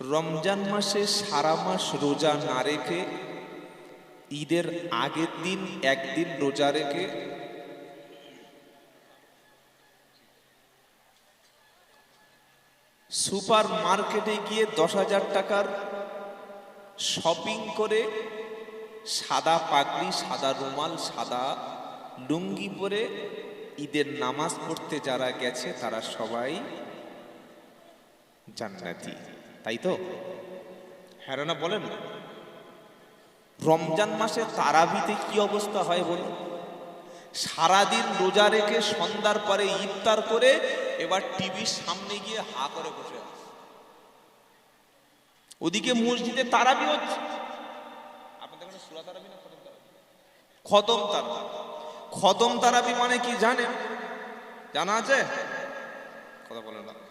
রমজান মাসে সারা মাস রোজা না রেখে, ঈদের আগের দিন একদিন রোজা রেখে, সুপার মার্কেটে গিয়ে দশ হাজার টাকার শপিং করে সাদা পাগড়ি, সাদা রুমাল, সাদা লুঙ্গি পরে ঈদের নামাজ পড়তে যারা গেছে, তারা সবাই জান্নাতি। তাই তো? হ্যাঁ বলেন না। রমজান মাসে তারাবিতে কি অবস্থা হয় বলুন। সারাদিন রোজা রেখে সন্ধ্যার পরে ইফতার করে এবার টিভির সামনে গিয়ে হা করে বসে আছে। ওদিকে মসজিদে তারাবি হচ্ছে। আপনাদের খতম তারাবি। খতম তারাবি মানে কি জানেন? জানা আছে? কথা বলেন না।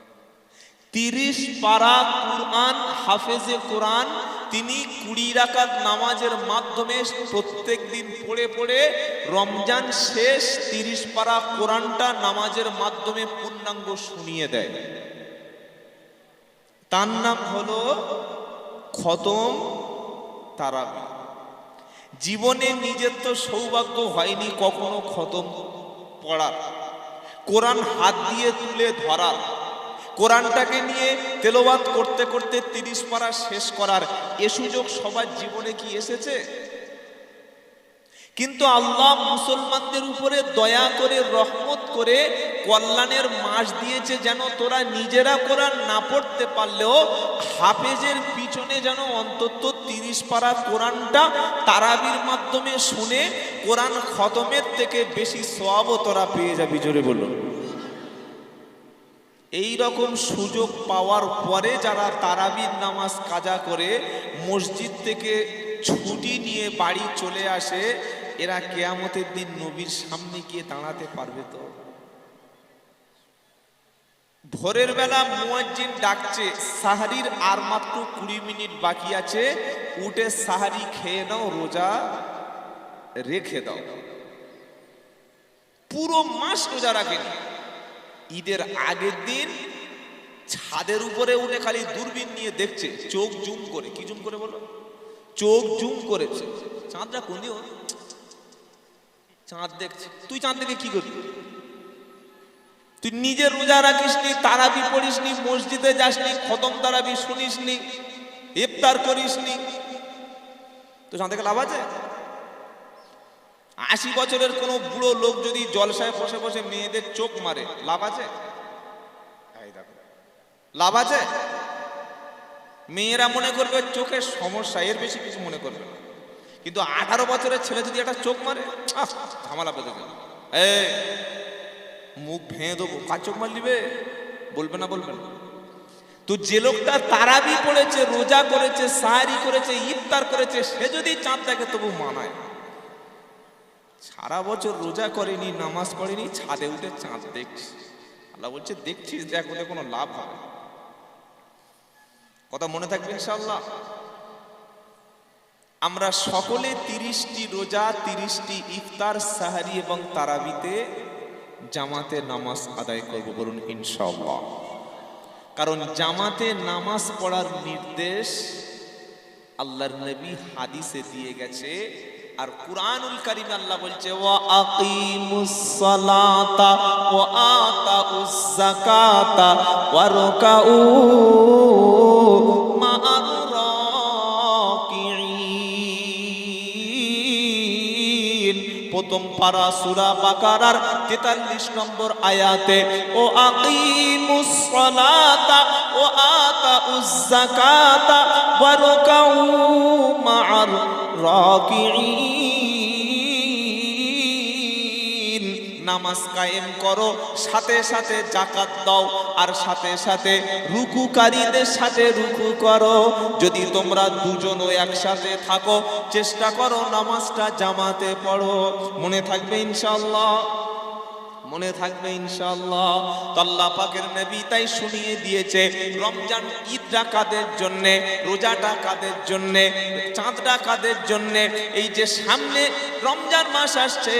তিরিশ পারা কুরআন, হাফেজে কোরআন, তিনি কুড়ি রাকাত নামাজের মাধ্যমে প্রত্যেক দিন পড়ে পড়ে রমজান শেষ তিরিশ পারা কোরআনটা নামাজের মাধ্যমে পূর্ণাঙ্গ শুনিয়ে দেয়। তার নাম হলো খতম তারাবি। জীবনে নিজের তো সৌভাগ্য হয়নি কখনো খতম পড়ার। কোরআন হাত দিয়ে তুলে ধরার। কোরআনটাকে নিয়ে তেলোবাদ করতে করতে তিরিশ পারা শেষ করার এ সুযোগ সবার জীবনে কি এসেছে? কিন্তু আল্লাহ মুসলমানদের উপরে দয়া করে, রহমত করে কল্যাণের মাস দিয়েছে যেন তোরা নিজেরা কোরআন না পড়তে পারলেও হাফেজের পিছনে যেন অন্তত তিরিশ পারা কোরআনটা তারাবির মাধ্যমে শুনে কোরআন খতমের থেকে বেশি সবও তোরা পেয়ে যাবি, জোরে বলুন। এই রকম সুযোগ পাওয়ার পরে যারা তারাবির নামাজ কাজা করে মসজিদ থেকে ছুটি নিয়ে বাড়ি চলে আসে, এরা কেয়ামতের দিন নবীর সামনে গিয়ে দাঁড়াতে পারবে তো? ভোরের বেলা মুয়াজ্জিন ডাকছে, সাহারির আর মাত্র কুড়ি মিনিট বাকি আছে, উঠে সাহারি খেয়ে নাও, রোজা রেখে দাও। পুরো মাস রোজা রাখেনি। ঈদের আগের দিন ছাদের উপরে উঠে খালি দূরবীন নিয়ে দেখছে, চোখ জুম করে। কি জুম করে বলো? চোখ জুম করেছে। চাঁদটা কোন চাঁদ দেখছে। তুই চাঁদ দেখে কি করবি? তুই নিজে রোজা রাখিসনি, তারাবি পড়িসনি, মসজিদে যাসনি, খতম তারাবি শুনিসনি, ইফতার করিসনি। তো চাঁদ দেখে লাভ আছে? আশি বছরের কোনো বুড়ো লোক যদি জলসায় বসে বসে মেয়েদের চোখ মারে, লাভ আছে। লাভ আছে? মেয়েরা মনে করবে চোখের সমস্যা, এর বেশি কিছু মনে করবে না। কিন্তু আঠারো বছরের ছেলে যদি একটা চোখ মারে ঝামেলা বেঁধে গেল এ মুখ ভেঙে দেবো। কার চোখ মার নিবে বলবে না বলবে না। তো যে লোকটা তারাবি পড়েছে, রোজা করেছে সাহারি করেছে, ইফতার করেছে, সে যদি চাঁদ দেখে তবু মানায়। সারা বছর রোজা করেনি, নামাজ পড়েনি, ছাদে উঠে চাঁদ দেখছি। আল্লাহ বলছে, দেখছিস, দেখ, ওতে কোনো লাভ হবে কথা মনে থাকবে ইনশাল্লাহ আমরা সকলে তিরিশটি রোজা, তিরিশটি ইফতার, সাহারি এবং তারাবিতে জামাতে নামাজ আদায় করব বলুন ইনশাল্লাহ কারণ জামাতে নামাজ পড়ার নির্দেশ আল্লাহর নবী হাদিসে দিয়ে গেছে আর কুরআনুল কারীমে আল্লাহ বলছে, ওয়া আকিমুস সালাতা ওয়া আতাউস যাকাতা ওয়া রুকাউ প্রথম পারা সূরা বাকারার 43 নম্বর আয়াতে, ও আকিমুস সালাতা ও আতাউস যাকাতা ওয়া রুকাউ মা'আর রাকিঈন। নামাজ কায়েম করো, সাথে সাথে জাকাত দাও, আর সাথে সাথে রুকুকারীদের সাথে রুকু করো। যদি তোমরা দুজনও একসাথে থাকো, চেষ্টা করো নামাজটা জামাতে পড়ো। মনে থাকবে ইনশাল্লাহ মনে থাকবে ইনশাআল্লাহ। আল্লাহ পাকের নবী তাই শুনিয়ে দিয়েছে, রমজান ঈদটা কাদের জন্যে, রোজাটা কাদের জন্যে, চাঁদটা কাদের জন্যে? এই যে সামনে রমজান মাস আসছে,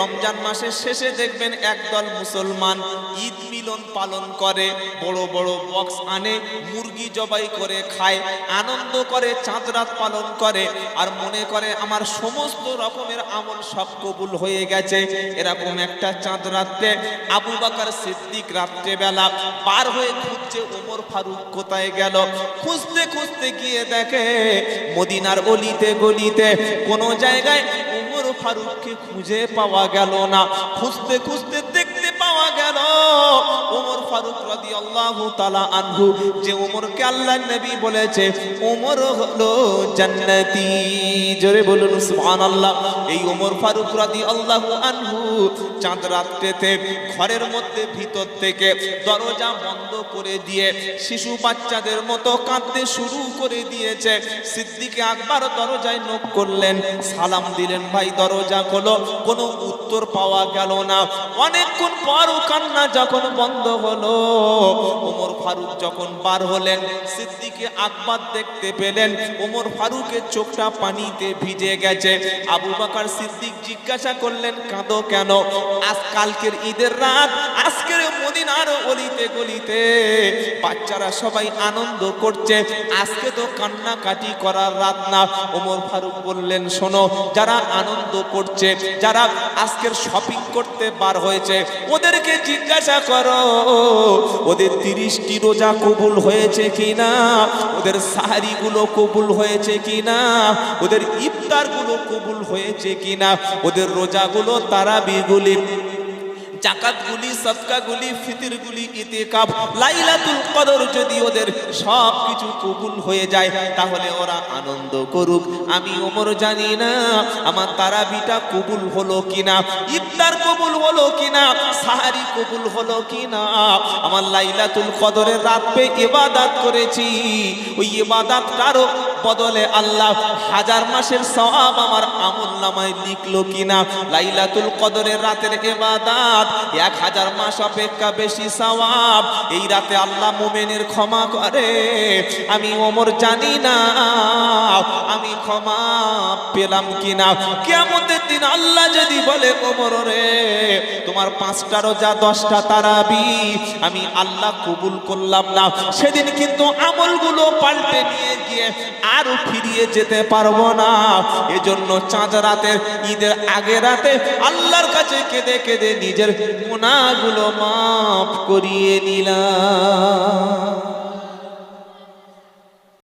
রমজান মাসের শেষে দেখবেন একদল মুসলমান ঈদ মিলন পালন করে, বড় বড় বক্স আনে, মুরগি জবাই করে খায়, আনন্দ করে চাঁদ রাত পালন করে, আর মনে করে আমার সমস্ত রকমের আমল সব কবুল হয়ে গেছে, এরকম একটা চাঁদ রাত্রে, আবু বাকার সিদ্দিক রাত্রে বেলা পার হয়ে খুঁজছে ওমর ফারুক কোথায় গেল। খুঁজতে খুঁজতে গিয়ে দেখে মদিনার গলিতে গলিতে কোন জায়গায় ওমর ফারুককে খুঁজে পাওয়া গেল না। খুঁজতে খুঁজতে দেখতে পাওয়া গেল, ওমর ফারুক রাদি আল্লাহ তালা আনহু, যে ওমরকে আল্লাহ নবী বলেছে ওমর হলো জান্নাতি। জোরে বলুন, সুবহানাল্লাহ। এই ওমর ফারুক রাদি আল্লাহ আনহু চাঁদ রাত্রেতে ঘরের মধ্যে ভিতর থেকে দরজা বন্ধ করে দিয়ে শিশু বাচ্চাদের মতো কাঁদতে শুরু করে দিয়েছে। সিদ্দিকে আকবর দরজায় নক করলেন, সালাম দিলেন, ভাই, দরজা খোলো, কোনো উত্তর পাওয়া গেল না। অনেকক্ষণ পর কান্না যখন বন্ধ হলো। ওমর ফারুক যখন বার হলেন, সিদ্দিকে আকবর দেখতে পেলেন, ওমর ফারুকের চোখটা পানিতে ভিজে গেছে। আবু বাকার সিদ্দিক জিজ্ঞাসা করলেন, কাঁদো কেন? আজ কালকের ঈদের রাত, আজকের মদিনার অলিতে গলিতে বাচ্চারা সবাই আনন্দ করছে। আজকে তো কান্নাকাটি করার রাত না। ওমর ফারুক বললেন, শোনো, যারা আনন্দ করছে, যারা আজকের শপিং করতে বার হয়েছে, ওদেরকে জিজ্ঞাসা করো। ওদের তিরিশটি রোজা কবুল হয়েছে কি না ওদের সাহারিগুলো কবুল হয়েছে কিনা? ওদের ইফতারগুলো কবুল হয়েছে কিনা? ওদের রোজাগুলো তারা তারাবিগুলি জাকাতগুলি সদকাগুলি ফিতিরগুলি ইতিকাফ, লাইলাতুল কদর যদি ওদের সব কিছু কবুল হয়ে যায়, তাহলে ওরা আনন্দ করুক। আমি ওমর জানি না আমার তারাবিটা কবুল হলো কিনা, ইফতার কবুল হলো কিনা, সাহারি কবুল হলো কিনা। আমার লাইলাতুল কদরের রাত পে ইবাদত করেছি, ওই ইবাদতটারও বদলে আল্লাহ হাজার মাসের সওয়াব আমার আমল নামায় লিখলো কিনা? লাইলাতুল কদরের রাতের এবাদাত এক হাজার মাস অপেক্ষা বেশি সওয়াব। এই রাতে আল্লাহ মোমেনের ক্ষমা করে। আমি ওমর জানি না, আমি ক্ষমা পেলাম কিনা? কেমতের দিন আল্লাহ যদি বলে কোমর রে তোমার পাঁচটা রোজা, দশটা তারাবি, আমি আল্লাহ কবুল করলাম না। সেদিন কিন্তু আমলগুলো পাল্টে নিয়ে গিয়ে আরও ফিরিয়ে যেতে পারব না। এজন্য চাঁদ রাতের, ঈদের আগে রাতে আল্লাহর কাছে কেঁদে কেঁদে নিজের গুণাগুলো মাফ করিয়ে নিলাম।